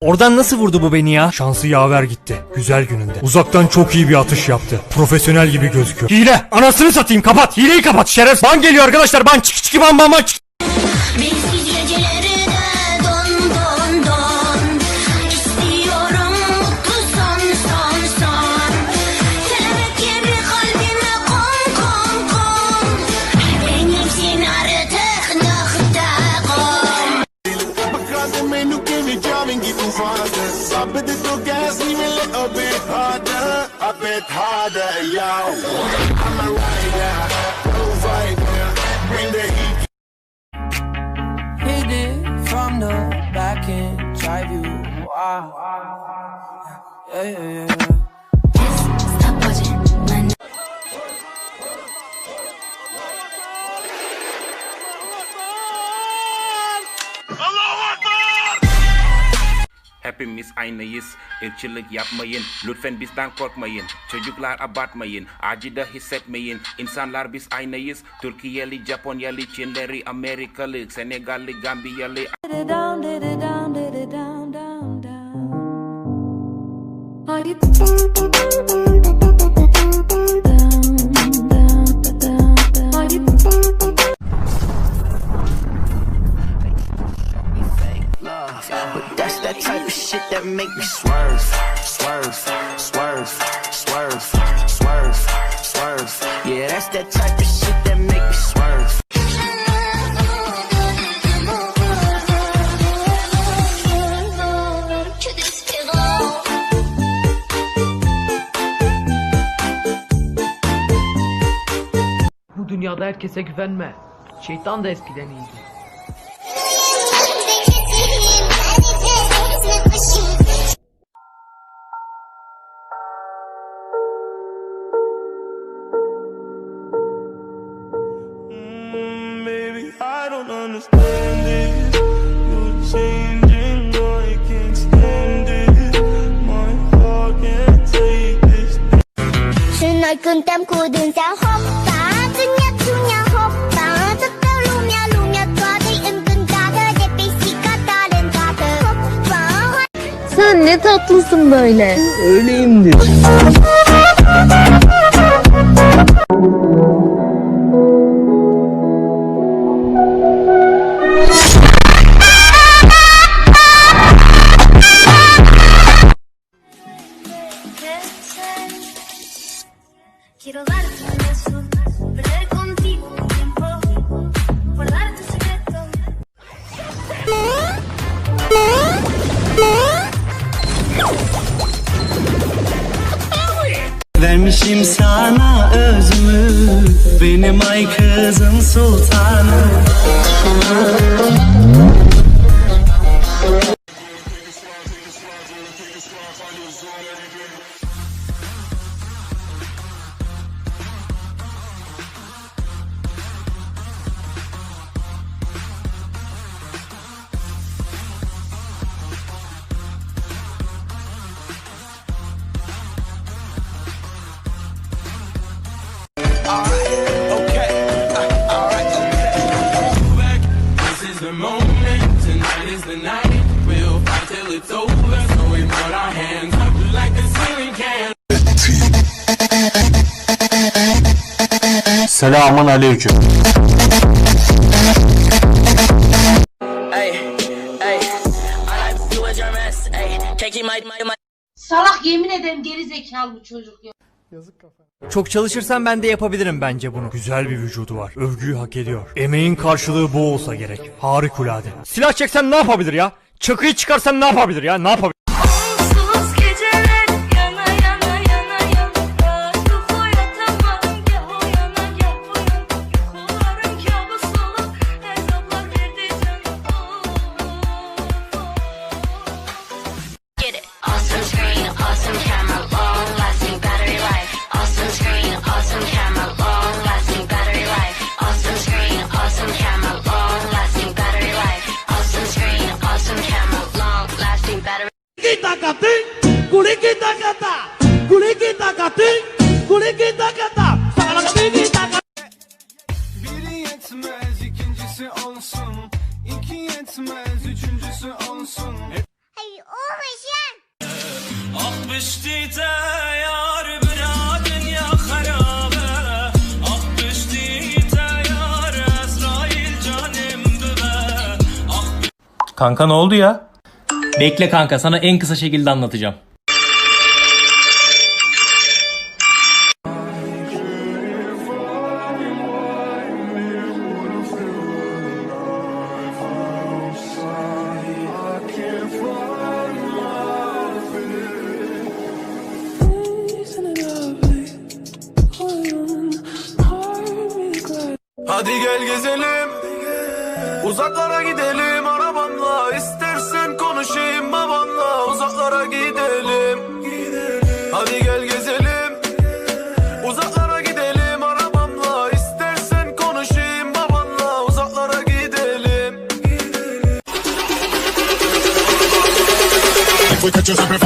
Oradan nasıl vurdu bu beni ya? Şansı yaver gitti. Güzel gününde. Uzaktan çok iyi bir atış yaptı. Profesyonel gibi gözüküyor. Hile! Anasını satayım kapat! Hileyi kapat şeref! Ban geliyor arkadaşlar ban çık çık ban ban ban çık. Harder yo I'm a rider provider bring the heat Hit it from the back and drive you wild. Yeah, yeah, yeah. Hepimiz aynıyız, ırkçılık yapmayın, lütfen bizden korkmayın. Çocuklar abartmayın, acı da hissetmeyin. İnsanlar biz aynıyız, Türkiye'li, Japonyalı, Çinleri, Amerikalı, Senegalli, Gambiyalı, down, shit that make me swerve, swerve, swerve, swerve, swerve, swerve. Yeah, that's that type of shit that make me swerve. Bu dünyada herkese güvenme. Şeytan da eskiden iyiydi. Hoppa Sen ne tatlısın böyle. Quiero Vermişim sana özümü? Benim ay kızın sultanı my, my Salak yemin ederim geri zekalı bu çocuk ya. Çok çalışırsam ben de yapabilirim bence bunu. Güzel bir vücudu var. Övgüyü hak ediyor. Emeğin karşılığı bu olsa gerek. Harikulade. Silah çeksen ne yapabilir ya? Çakıyı çıkarsan ne yapabilir ya? Ne yapabilir? kating, kuli kita kata, kuli kita kating, kuli kita kata. Biri yetmez, ikincisi olsun, iki yetmez, üçüncüsü olsun. Ay oğuşan. Ah bişti de yar bırakın ya harabe, ah bişti de yar canim ah be. Kanka ne oldu ya? Bekle kanka sana en kısa şekilde anlatacağım. Hadi gel gezelim Uzaklara gidelim we could just simplify.